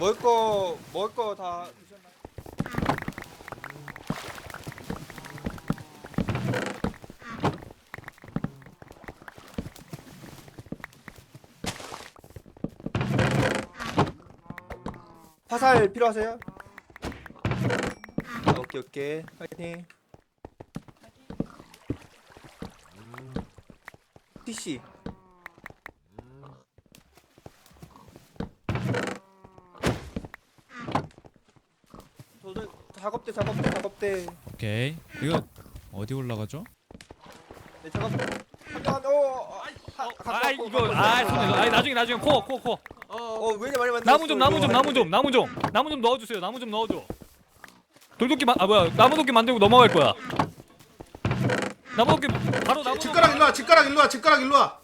먹을 거 먹을 거다 드셨나요? 화살 필요하세요? 오케이 오케이 파이팅 PC 저도 작업대 작업대 작업대 오케이. 이거 어디 올라가죠? 네 작업대 한번 어, 아 이거 아 손에 아 나중에 나중에 코 코 코. 어 왜냐 많이 만들었어 나무 좀 나무 좀 나무 좀 나무 좀 나무 좀 넣어주세요. 나무 좀 넣어줘. 돌도끼 만, 아 뭐야 나무 도끼 만들고 넘어갈 거야. 나무 도끼 바로 나무. 집가락 일로 와 집가락 일로 와 집가락 일로 와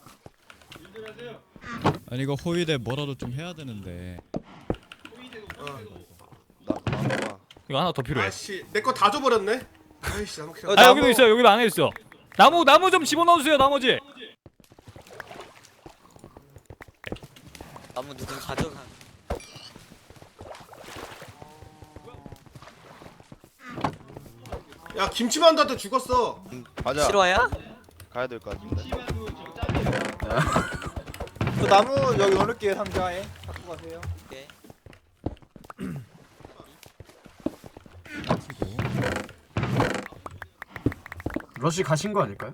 아니 이거 호위대 뭐라도 좀 해야 되는데. 이거 하나 더 필요해. 아씨 내 거 다 줘버렸네 아이씨 나무 캐 어, 아 나무- 여기도 있어요. 여기도 안에 있어. 나무 나무 좀 집어 넣어 주세요. 나머지. 나무 누구 가져가? 야 김치만두한테 죽었어 맞아. 실화야? 가야 될 것 같은데. 저 나무 여기 넣을게요 상자에 갖고 가세요 오케이. 러시 가신 거 아닐까요?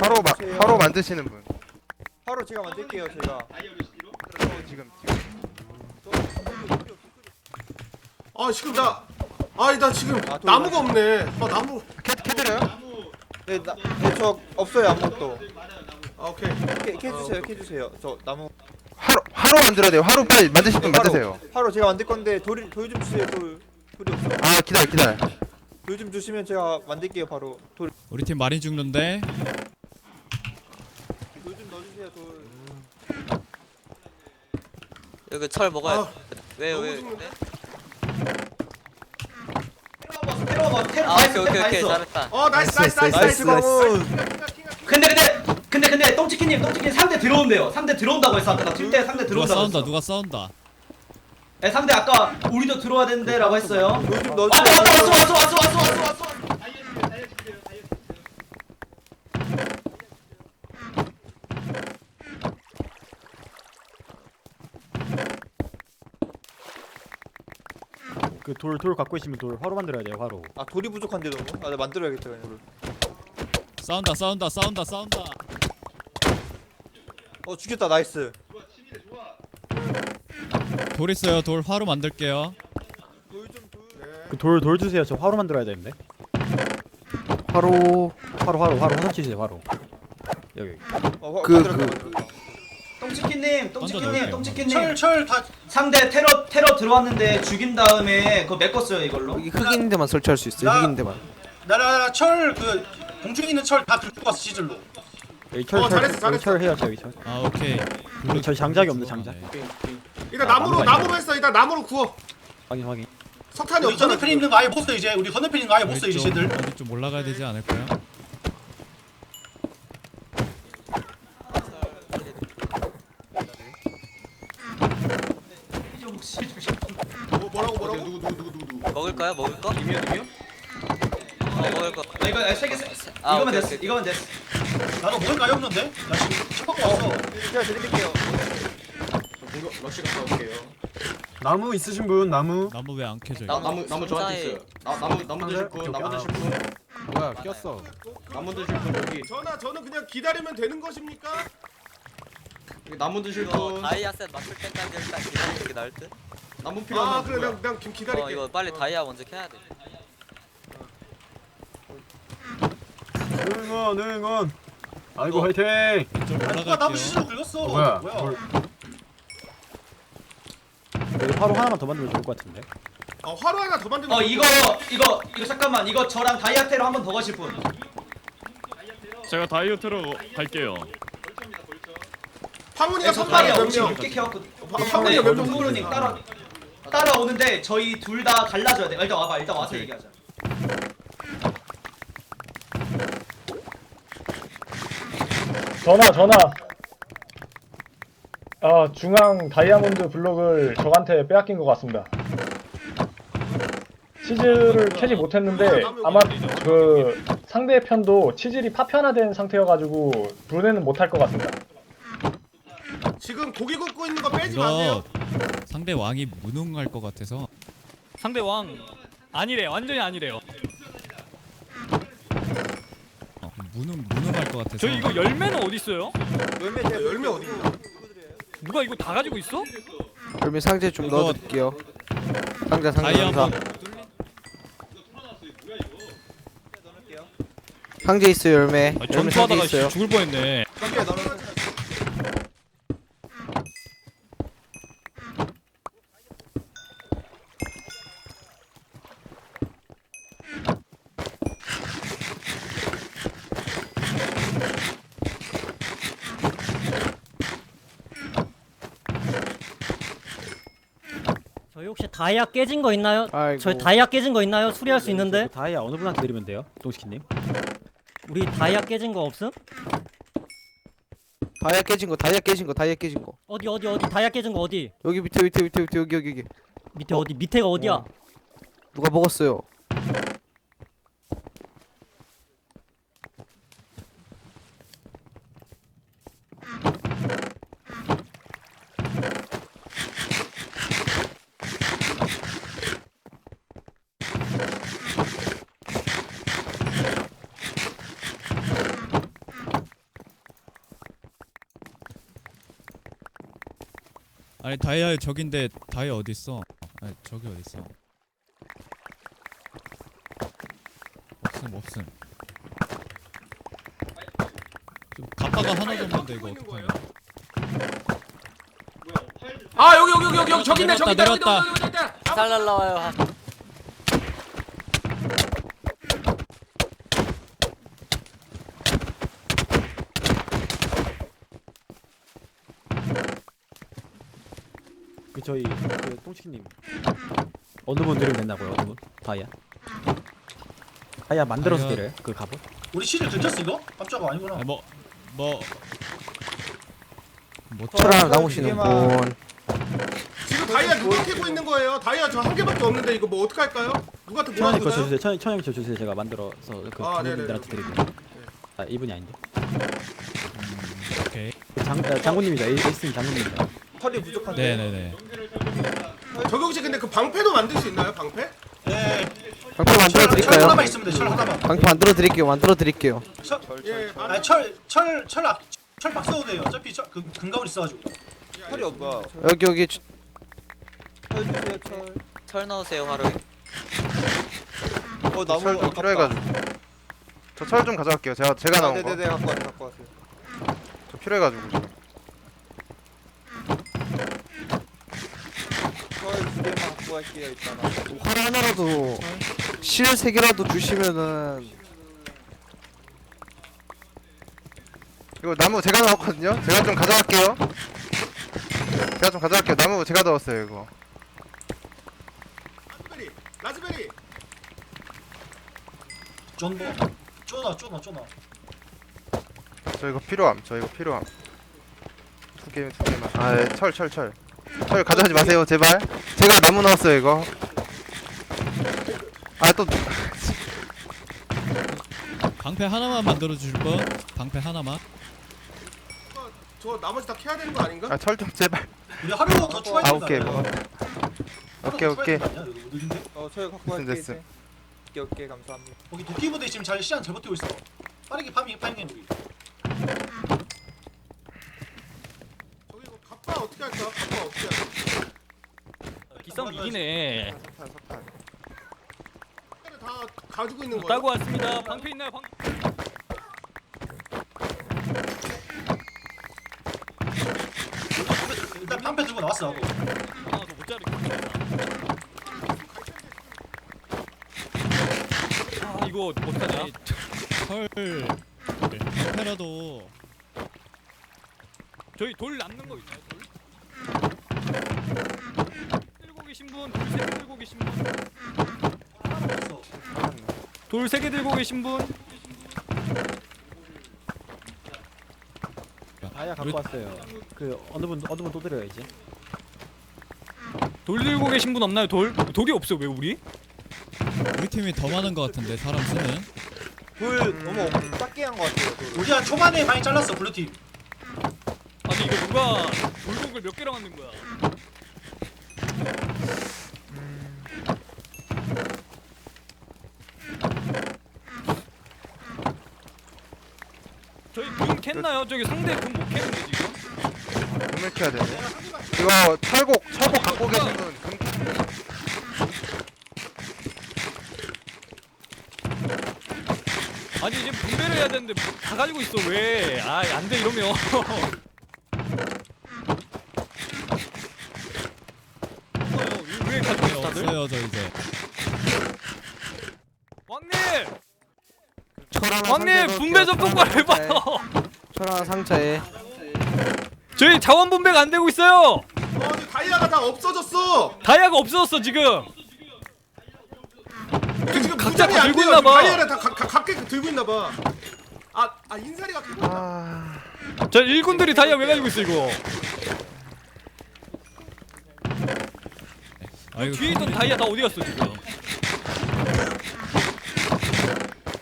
화로 마, 화로 만드시는 분. 바로 제가 만들게요 제가. 지금 지금. 아 지금 나 아니 나 지금 아, 또 나무가 없네. 아 나무. 캐 캐드려요? 네저 없어요 아무것도. 아 오케이. 캐, 캐 주세요 캐 주세요. 저 나무 화로 만들어야 돼요. 화로 빨리 만드실 분 네, 만드세요. 바로 제가 만들 건데 돌돌좀 주세요 돌 돌이 없어 아 기다려 기다려. 돌 좀 주시면 제가 만들게요 바로 돌좀 우리 팀 많이 죽는데. 넣어주세요 돌 여기 철 먹어야 아, 돼. 왜 너무 왜? 죽는데? 왜? 아 오케이 오케이 오케이 잘했다. 어 나이스 나이스 나이스 나이스 광훈 근데 근데 근데 똥치킨님 똥치킨 상대 들어온대요. 상대 들어온다고 했어 아까 나팀때 상대 누가 들어온다고 싸운다. 했어. 누가 싸운다. 네, 상대 아까 우리도 들어와야 된대라고 했어요. 돌좀 왔어 왔어 왔어 왔어 왔어 왔어 왔어. 그 돌 돌 갖고 있으면 돌 화로 만들어야 돼요 화로. 아 돌이 부족한데 너무 아나 만들어야겠다 그냥 돌. 싸운다. 싸운다. 싸운다. 싸운다. 어 죽였다 나이스 돌 있어요. 돌 화로 만들게요. 그돌돌 주세요. 저 화로 만들어야 되는데. 화로 화로 화로 화로 화살 치세요 화로. 여기. 어, 화- 그- 그- 만들었다. 똥치킨님 똥치킨님 넣을게요. 똥치킨님 철 철 다 상대 테러 테러 들어왔는데 죽인 다음에 그거 메꿨어요 이걸로. 흑인 데만 설치할 수 있어요. 흑인 데만. 나라 철 그 공중에 있는 철다 긁고 왔어 시즐로. 여기 철 어, 철 잘했어, 여기 잘했어. 철 해요 저기 철. 아 오케이. 블루 저 장작이 없네, 장작. 네. 일단 아, 나무로 나무가 나무로 했어 일단 나무로 구워 확인 확인. 석탄이 우리 없잖아 건너편에 있는 거 아예 못 써 이제. 우리 있는 거 아예 못 써 이제 좀 쟤들. 어디 좀 올라가야 되지 않을까요? 뭐, 뭐라고 뭐라고 누구 누구 누구 누구 누구 먹을까요? 먹을 거? 이미요 이미요? 어 먹을 거. 아, 이거 세개 아, 이거면 오케이, 됐어. 오케이. 이거면 됐어. 나도 아예 없는데. 나 지금 첫 번째 왔어. 제가 드릴게요 나무 있으신 분 나무. 나무 왜 안 켜져? 나무 이거? 나무 나무 저한테 있어요. 나무 나무 드실 분 나무 드실 분. 뭐야 꼈어. 나무 드실 분 여기. 전화 저는 그냥 기다리면 되는 것입니까? 나무 드실 이거 다이아셋 맞출 때까지 일단 기다리는 게 나을 듯. 나무 아 그래 그냥 그냥 좀어 기다릴게 이거 빨리 다이아 먼저 캐야 돼. 응원 응원. 아이고 화이팅. 좀 누가 나무 올라갈게요. 시즐로 긁었어. 뭐야? 뭐야? 돌. 여기 화로 하나만 더 만들면 좋을 것 같은데. 어 화로 하나 더 만들면 어 이거 이거 이거 잠깐만 이거 저랑 다이아테로 한번 더 가실 분. 제가 다이어트로 갈게요. 황훈이가 네, 저 선발이 다이아 몇 명? 56개 캐왔거든. 황훈이가 몇 명? 후루님 따라 따라오는데 저희 둘 다 갈라져야 돼. 일단 와봐. 일단 와서 얘기하자. 전화 전화. 아 중앙 다이아몬드 블록을 적한테 빼앗긴 것 같습니다. 치즈를 캐지 못했는데 아마 그 상대편도 치질이 파편화된 상태여가지고 분해는 못할 것 같습니다. 지금 고기 굽고 있는 거 빼지 마세요. 이거 상대 왕이 무능할 것 같아서. 상대 왕 아니래 완전히 아니래요 어, 무능 무능할 것 같아서. 저 이거 열매는 어디 있어요? 열매 제 열매 어디 있냐? 누가 이거 다 가지고 있어? 그러면 상자 좀 이거- 넣어드릴게요. 상자 상자 상자. 상자 있어요 열매. 아, 열매 상자 전투하다가 있어요. 씨, 죽을 뻔했네 상대 너는 저희 혹시 다이아 깨진 거 있나요? 아이고 저희 다이아 깨진 거 있나요? 수리할 수 있는데 다이아 어느 분한테 드리면 돼요? 동식이님 우리 다이아 깨진 거 없음? 다이아 깨진 거 다이아 깨진 거 다이아 깨진 거 어디 어디 어디 다이아 깨진 거 어디? 여기 밑에 밑에 밑에 밑에 여기 여기 여기 밑에 어. 디 밑에가 어디야? 어. 누가 먹었어요 아니 다이아 저긴데 다이아 어디 있어? 아니 저기 어디 있어? 없음 없음. 좀 가파가 하나도 없는데 이거 어떡하냐? 아 여기 여기 여기 여기 여기 저기 있네 저기 있다 저기 있다. 살 날라와요. 그 저희 그 똥치키님 어느 분 드리면 된다고요 어느 분? 다이아 다이아 만들어서 다이아- 드려요 그 갑옷? 우리 시를 들켰어 이거? 깜짝아 아니구나. 뭐뭐 뭐 철하나 남으시는 이게만- 분 지금 다이아 누가 캐고 있는 거예요? 다이아 저 한 개밖에 없는데 이거 뭐 어떻게 할까요? 누구한테 천연이 거 물어보나요? 주세요 천, 천연이 거 주세요 제가 만들어서 그 아, 장군님들한테 드릴게요 아 이분이 아닌데 오케이. 그 장, 아, 장군님이다 에이- 에이스님 장군님이다 털이 부족한데 네네네. 저기 혹시 근데 그 방패도 만들 수 있나요? 방패? 네 방패 만들어 철 드릴까요? 하나만 있으면 돼. 철 하나만. 방패 만들어 드릴게요 만들어 드릴게요 철, 예, 아, 철, 철, 철, 아, 철 박사도 돼요. 어차피 철, 그 금가물 있어가지고. 털이 없어 여기 여기 주- 철 주세요 철 철 넣으세요 하루에. 어 나무 철 좀 아깝다. 필요해가지고 저 철 좀 가져갈게요 제가 제가 아, 나온 거 네네네 갖고 왔어 갖고 왔어 저 필요해가지고 지금 철두 개만 갖고 갈게요 이따가 활 하나라도 실 세 개라도 주시면은 이거 나무 제가 넣었거든요? 제가 좀 가져갈게요. 제가 좀 가져갈게요. 나무 제가 넣었어요 이거. 라즈베리, 라즈베리. 존버 쪼나 쪼나 쪼나 저 이거 필요함 저 이거 필요함. 두 개 두 개만. 아철 철 철 철 가져가지 마세요 제발. 제가 나무 넣었어요 이거. 아또. 방패 하나만 만들어 주실 분? 방패 하나만. 저 나머지 다 캐야 되는 거 아닌가? 아 철 좀 제발. 우리 하루 더 추가해 아 오케이 뭐. 오케이 오케이. 어철 갖고 됐음, 갈게 됐음. 이제. 오케이 오케이 감사합니다. 거기 도끼 부대 지금 잘 시간 잘 버티고 있어. 빠르게 파밍 파밍해 우리 이거 갑바 어떻게 할까? 갑바 어떻게 할까? 기싸움 이기네. 석탄 석탄 다 가지고 있는 거야. 따고 왔습니다. 방패 있나요? 방 일단 방패 들고 나왔어. 하고 하나 더못 자르겠다. 아 이거 어떡하냐 철 방패라도. 저희 돌 남는 거 있나요 돌? 들고 계신 분, 돌 세 개 들고 계신 분, 돌 세 개 들고 계신 분, 다이아 갖고 왔어요. 그 어느 분 어느 분또 드려요 이제. 돌 들고 계신 분 없나요? 돌? 돌이 없어 왜 우리? 우리 팀이 더 많은 것 같은데 사람 수는 돌 너무 작게 한 것 같아요. 돌. 우리가 초반에 많이 잘랐어 블루팀 아니 이거 누가 돌곡을 몇 개랑 만든 거야? 금 캤나요? 저기 상대 금못 캤는데 지금? 금을 켜야 되네 이거 철곡 철곡 갖고 계신 분 금... 아니 이제 분배를 해야 되는데 다 가지고 있어 왜? 아 안 돼 이러면. 없어요. 왜- 왜 가지고 네, 있어 다들? 없어요 저 이제 왕님! 철 하나 왕님 분배 좀. 똑바로 해봐요. 하나 상자에 저희 자원 분배가 안 되고 있어요. 어 근데 다이아가 다 없어졌어 다이아가 없어졌어 지금. 이게 지금 각자 무장이 다 안 들고 돼요. 있나 봐. 다이아를 다 각, 각, 각게 들고 있나 봐 아, 아 인사리가 아... 저 일꾼들이 다이아 왜 가지고 있어 이거? 아 이거 뒤에 있던 다이아 다 어디 갔어 지금?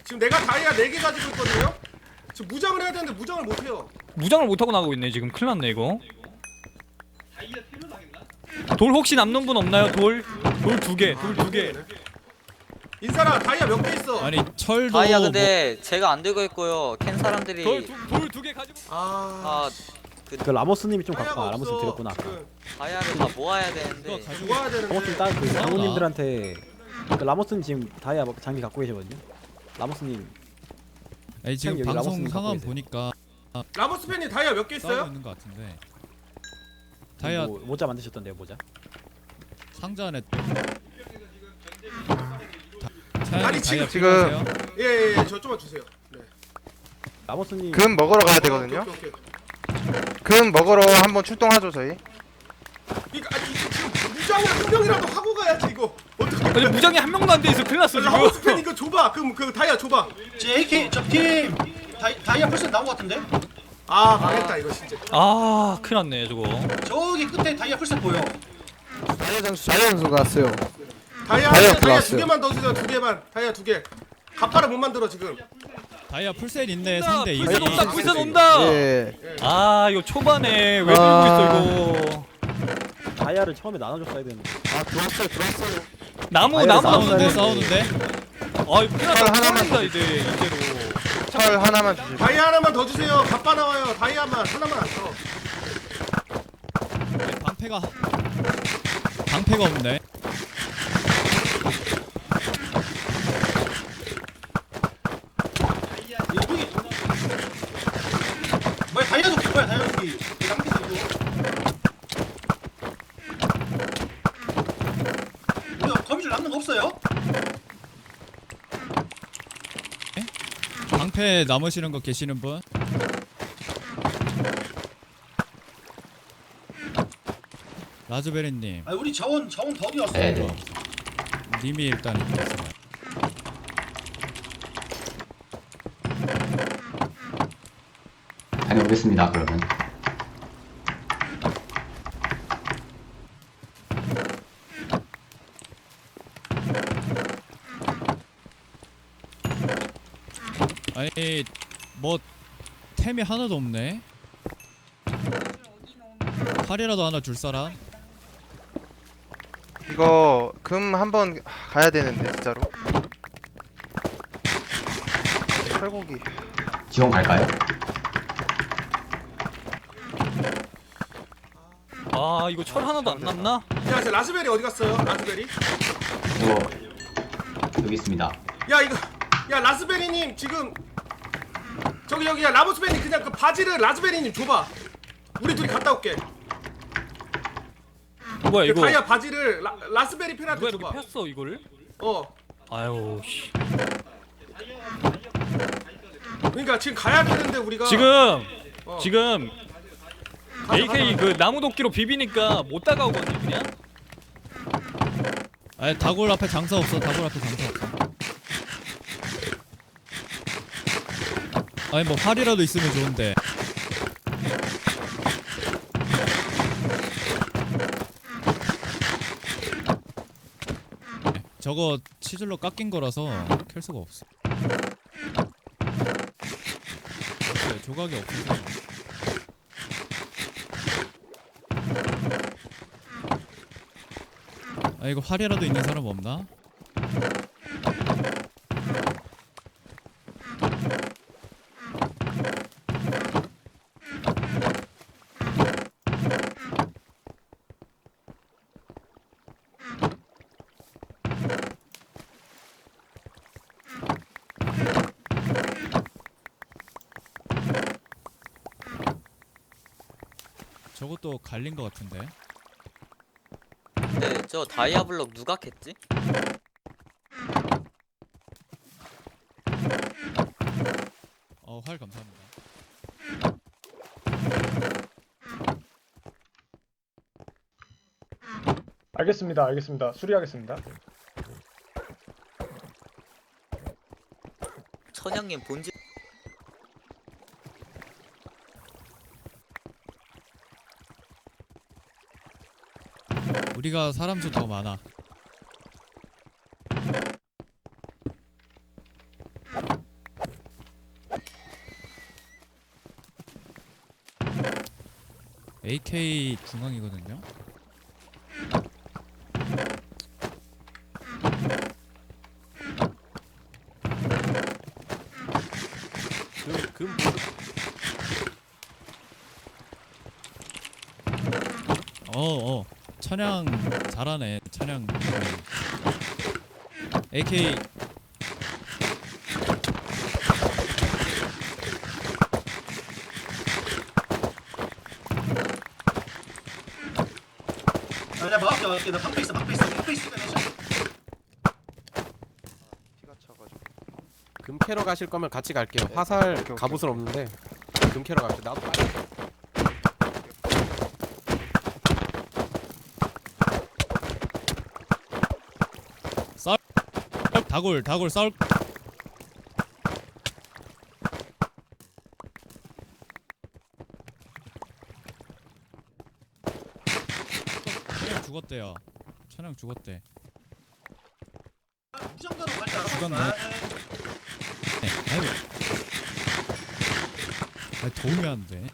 지금 내가 다이아 4개 가지고 있거든요 지금 무장을 해야 되는데 무장을 못 해요 무장을 못 하고 나가고 있네 지금 큰일 났네 이거. 돌 혹시 남는 분 없나요? 돌? 돌 두 개, 돌 두 개. 인사라 다이아 몇 개 있어 아니 철도 다이아 뭐- 근데 제가 안 들고 있고요. 캔 사람들이 돌두 개 가지고. 아 아 그 라모스님이 좀 갖고 와. 라모스 없어 드렸구나 아까. 다이아를 다 모아야 되는데 가지고 모아야 되는데 라모스 딱그 이상하다. 장모님들한테 그 라모스님 지금 다이아 장비 갖고 계시거든요. 라모스님 아니 지금 여기 방송 라모스님 상황 갖고 보니까 라모스 팬이 다이아 몇 개 싸우고 있어요? 있는 것 같은데 다이아 뭐, 모자 만드셨던데요 모자. 상자 안에 아니, 아니 지금- 지금 예예예 저 좀만 주세요 네. 라모스님 금 먹으러 가야 되거든요 오케이, 오케이, 오케이. 금 먹으러 한번 출동하죠 저희 그러니까 아니 이거 지금 무장을 한 명이라도 하고 가야지 이거 어떡해 아니 무장이 한 명도 안 돼 있어 큰일 났어 라모스 팬 지금. 이거 줘봐 그럼 그 다이아 줘봐 제 AK 저팀 다이아 풀셋 나온 것 같은데 아 망했다 이거 진짜 아 큰일 났네 저거. 저기 끝에 다이아 풀셋 보여 다이아 장수 다이아 장수 갔어요 다이아 다이아 다이아 두 들어왔어요. 개만 더 주세요 두 개만 다이아 두개 갑바를 못 만들어 지금 다이아 풀셋 있네 온다, 상대 불산 이미 온다 불산 온다. 예 아 이거 초반에 왜 들고 아. 있어 이거. 다이아를 처음에 나눠줬어야 되는데. 아 들어왔어요 들어왔어요 나무 나무 싸우는데 나무. 싸우는데 아 이거 큰일 났다. 하나만 싸운다 이제 이제로. 철 하나만 주시고 다이아 하나만 더 주세요 갑바 나와요 다이아만 하나만 안써 방패가 방패가 없네 여기 뭐야 다이아 도끼 뭐야 다이아 도끼 낭비 이거 우리가 거미줄 남는 거 없어요? 방패 남으시는 거 계시는 분? 라즈베리님 아 우리 자원 자원 더 어디 갔어? 님이 일단 있겠어요 다녀오겠습니다 그러면 아니 뭐 템이 하나도 없네. 팔이라도 하나 줄 사람? 이거 금 한번 가야 되는데 진짜로. 철곡이. 지원 갈까요? 아 이거 철 하나도 안 남나? 야 이제 라즈베리 어디 갔어요? 라즈베리? 이거 여기 있습니다. 야 이거 야 라즈베리님 지금 저기 여기 야 라모스베리 그냥 그 바지를 라즈베리님 줘봐 우리 둘이 갔다 올게 뭐야 그 이거 다이아 바지를 라, 라스베리 누가 팬한테 이렇게 줘봐 폈어 이거를? 어 아유 씨. 그러니까 지금 가야 되는데 우리가 지금 어. 지금 가자, AK 가자. 그 나무 도끼로 비비니까 못 다가오거든 그냥. 아니 다골 앞에 장사 없어 다골 앞에 장사 없어 아니 뭐 활이라도 있으면 좋은데. 네, 저거 치질로 깎인 거라서 캘 수가 없어. 네, 조각이 없어서. 아 이거 활이라도 있는 사람 없나? 저것도 갈린 거 같은데. 근데 저 다이아 블럭 누가 캤지? 어 활 감사합니다. 알겠습니다. 알겠습니다. 수리하겠습니다. 천양님 본질 우리가 사람 수더 많아. AK 중앙이거든요. 금, 금 어, 어. 찬양 잘하네. 찬양. AK 아, 내가 막을게 막을게 나 방패 있어 방패 있어 방패 있어 피가 차가지고. 금 캐러 가실 거면 같이 갈게요. 화살 오케이, 오케이. 갑옷은 없는데 금 캐러 갈게요. 나도 빨리. 다골 다골 싸울 찬양 죽었대요. 찬양 죽었대. 이 정도로 알아 죽었네. 네, 아이고. 아니 도움이 안 돼.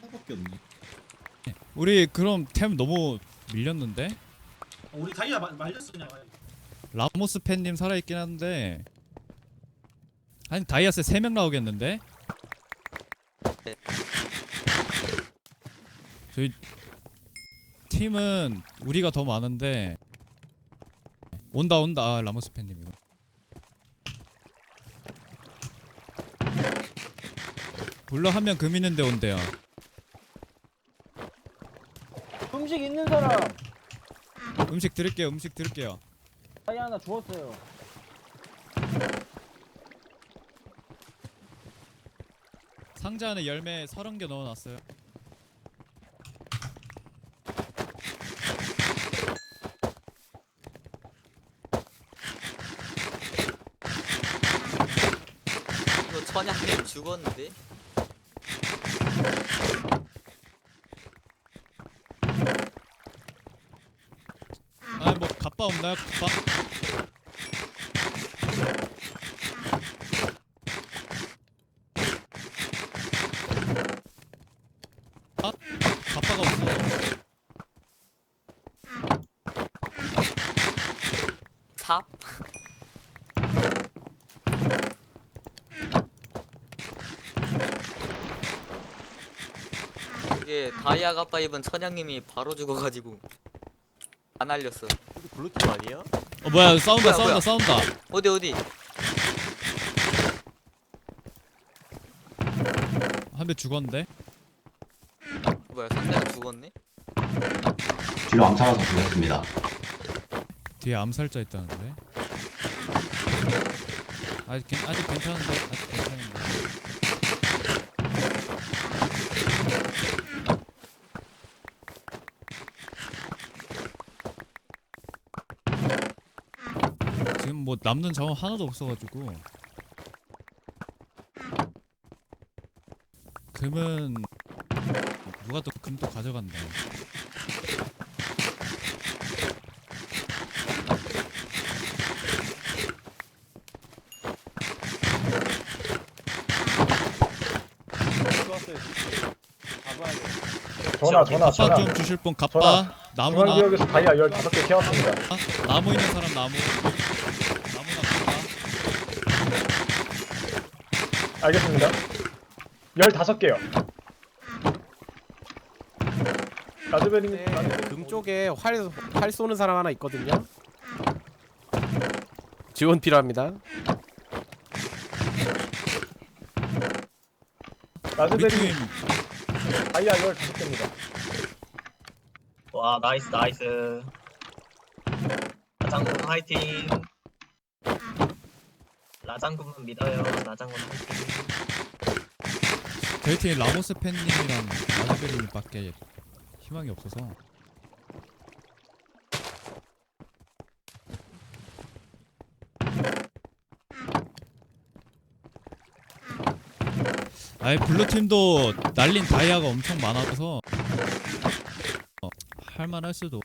하나밖에 없네. 우리 그럼 템 너무 밀렸는데? 우리 다이아 말- 말렸어 그냥 라모스 팬님 살아있긴 한데 한 다이아스 3명 나오겠는데? 네. 저희 팀은 우리가 더 많은데 온다 온다 아, 라모스 팬님 이거 불러 한 명 금 있는데 온대요 음식 있는 사람. 음식 드릴게요 음식 드릴게요 다이 하나 주웠어요. 상자 안에 열매 30개 넣어놨어요 이거 천양님 죽었는데? 아 뭐 갑바 없나요 갑바? 아 갑바가 없어 삽? 이게 다이아 갑바 입은 천양님이 바로 죽어가지고 안 알렸어 블루팀 아니야? 어 뭐야 싸운다 뭐야, 뭐야. 싸운다 싸운다 어디 어디 한 대 죽었는데 뭐야 상대가 죽었네? 뒤로 암살해서 죽였습니다. 뒤에 암살자 있다는데 아직 괜- 아직 괜찮은데 아직 괜찮은데 뭐 남는 자원 하나도 없어가지고. 금은 누가 또 금 또 가져간다. 전화 전화 전화. 좀 주실 분 갑바 전화. 나 중앙 지역에서 다이아 15개 채웠습니다. 아, 나무 있는 사람 나무. 알겠습니다. 15개요. 라즈베리님 네, 금 쪽에 활, 활 쏘는 사람 하나 있거든요. 지원 필요합니다. 팀 다이아 15개입니다. 와 나이스 나이스 라장군 화이팅 라장군만 믿어요 라장군 화이팅 저희 팀 라모스 팬님이랑 라즈베리님밖에 희망이 없어서 아예 블루 팀도 날린 다이아가 엄청 많아서 어, 할만할 수도.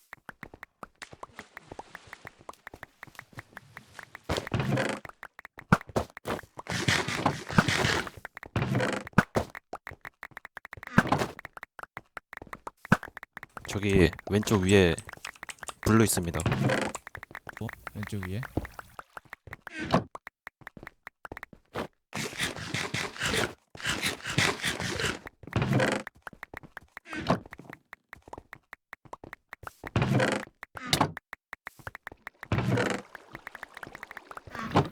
저기 왼쪽 위에 블루 있습니다. 어? 왼쪽 위에.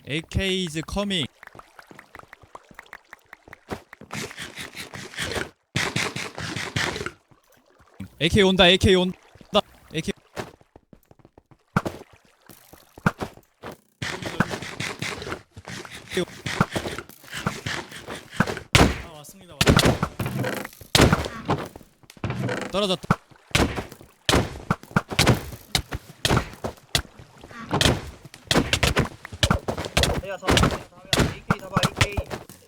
AK is coming. AK 온다. AK 온다. AK 떨어졌다. 내가 잡아 내가 잡아 AK 잡아 AK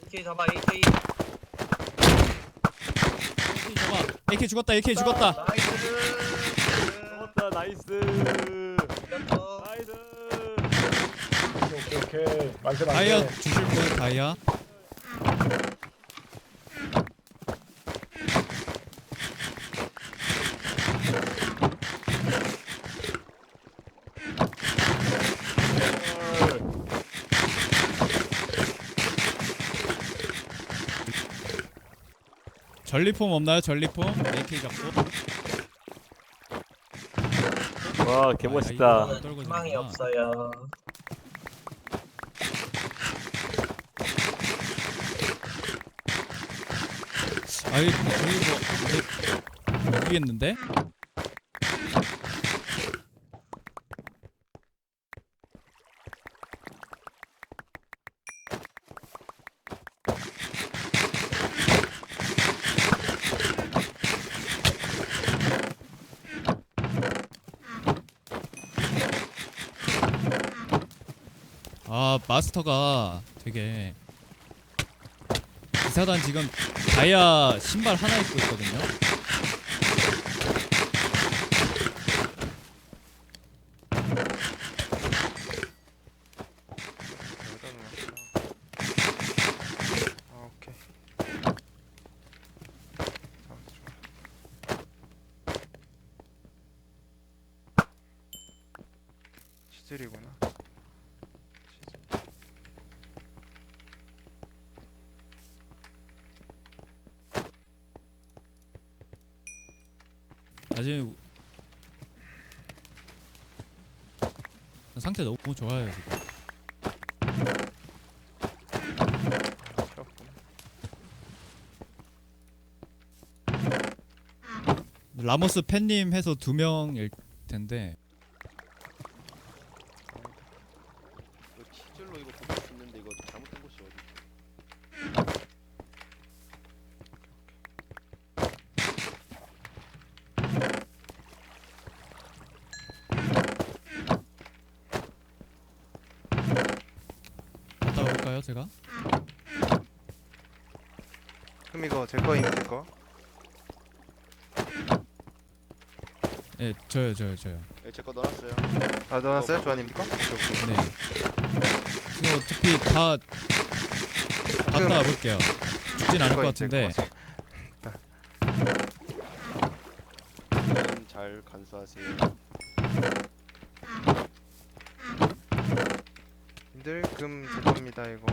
AK 잡아 AK AK 잡아. AK 죽었다. AK 죽었다. 나이스 나이스. 이겼어 나이스. 오케이 오케이 오케이. 만세 다이아 만세. 주실 분 다이아. 전리폼 없나요? 전리폼? AK 잡고. 와 아, 개멋있다. 이거. 희망이 없어요 아이 저기 뭐 모르겠는데? 아 마스터가 되게 기사단 지금 다이아 신발 하나 입고 있거든요. 아, 오케이. 아, 좋아. 치질이구나. 치질. 아직 상태 너무 좋아요 지금. 없구나. 라모스 팬님 해서 두 명일 텐데 저요 저요 저요. 네, 제거 넣어놨어요. 아 넣어놨어요, 조아님 거? 네. 이거 어차피 다 갔다 와볼게요. 죽진 않을 것 같은데 거. 제발 간수하세요. 님들 금 제 겁니다 이거.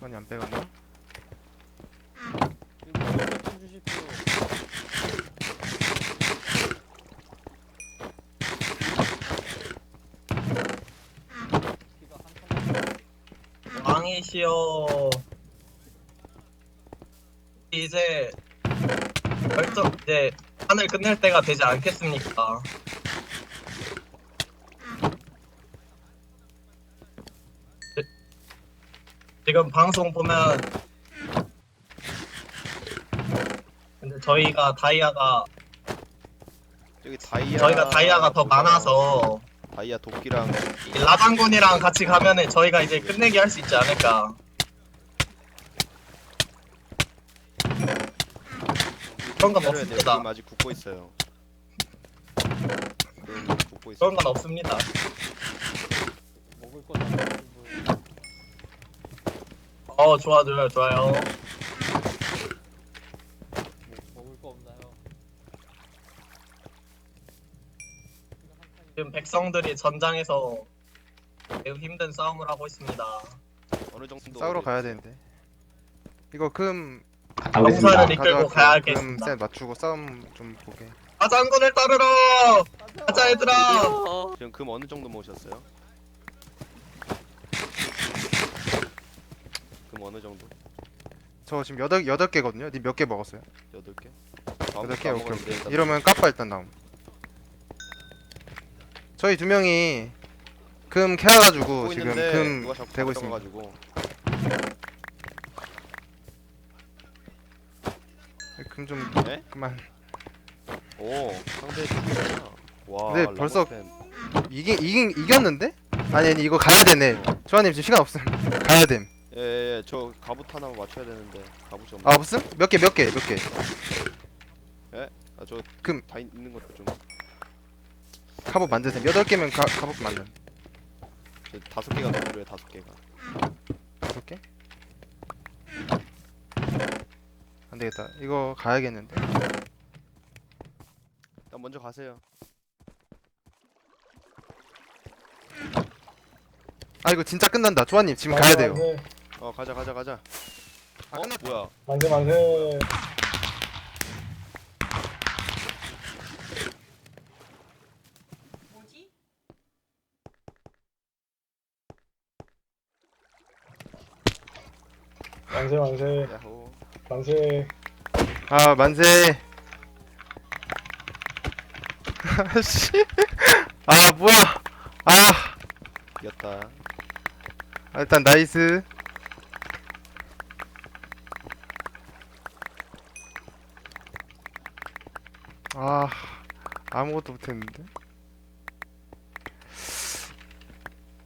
많이 안 빼갔나? 왕이시여 이제 결정 이제 판을 끝낼 때가 되지 않겠습니까? 지- 지금 방송 보면 근데 저희가 다이아가 여기 다이아. 저희가 다이아가 더 많아서 다이아 도끼랑 이 라장군이랑 같이 가면은 저희가 이제 끝내기 할 수 있지 않을까. 그런 건 돼요. 없습니다. 금 아직 굽고 있어요. 금 굽고 있어요. 그런 건 없습니다. 먹을 거 남았고. 어 좋아 좋아요 좋아요. 지금 백성들이 전장에서 매우 힘든 싸움을 하고 있습니다. 어느 정도 네. 싸우러 가야 되는데. 이거 금. 용사를 이끌고 가야 금 하겠습니다. 셋 맞추고 싸움 좀 보게. 화장군을 따르러 가자 얘들아. 지금 금 어느 정도 모으셨어요? 금 어느 정도? 저 지금 여덟 여덟 개거든요. 님몇개 먹었어요? 여덟 개. 여덟 개 오케이 오케이. 이러면 까빠 일단 나옴. 저희 두 명이 금 캐가지고 지금 금 되고 있습니다. 금좀 그만. 오 상대 와. 근데 벌써 이기 이긴 이겼는데? 아니 아니 이거 가야 되네. 조아님 지금 시간 없음. 가야 됨. 예예 저 갑옷 하나 맞춰야 되는데 갑옷이 없네 아 없음? 몇 개 몇 개 몇 개? 아 저 금. 다 있는 것도 좀 갑옷 만드세요. 여덟 개면 가 갑옷 만든. 저 다섯 개가 더 필요해 다섯 개가 다섯 개? 안 되겠다. 이거 가야겠는데. 일단 먼저 가세요 아 이거 진짜 끝난다. 조아님 지금 가야 돼요. 어 가자 가자 가자 아, 어 끝났다. 뭐야 만세 만세. 만세 만세 야호 만세 아 만세. 씨. 아 뭐야? 아 이겼다 아, 일단 나이스. 아 아무것도 못했는데.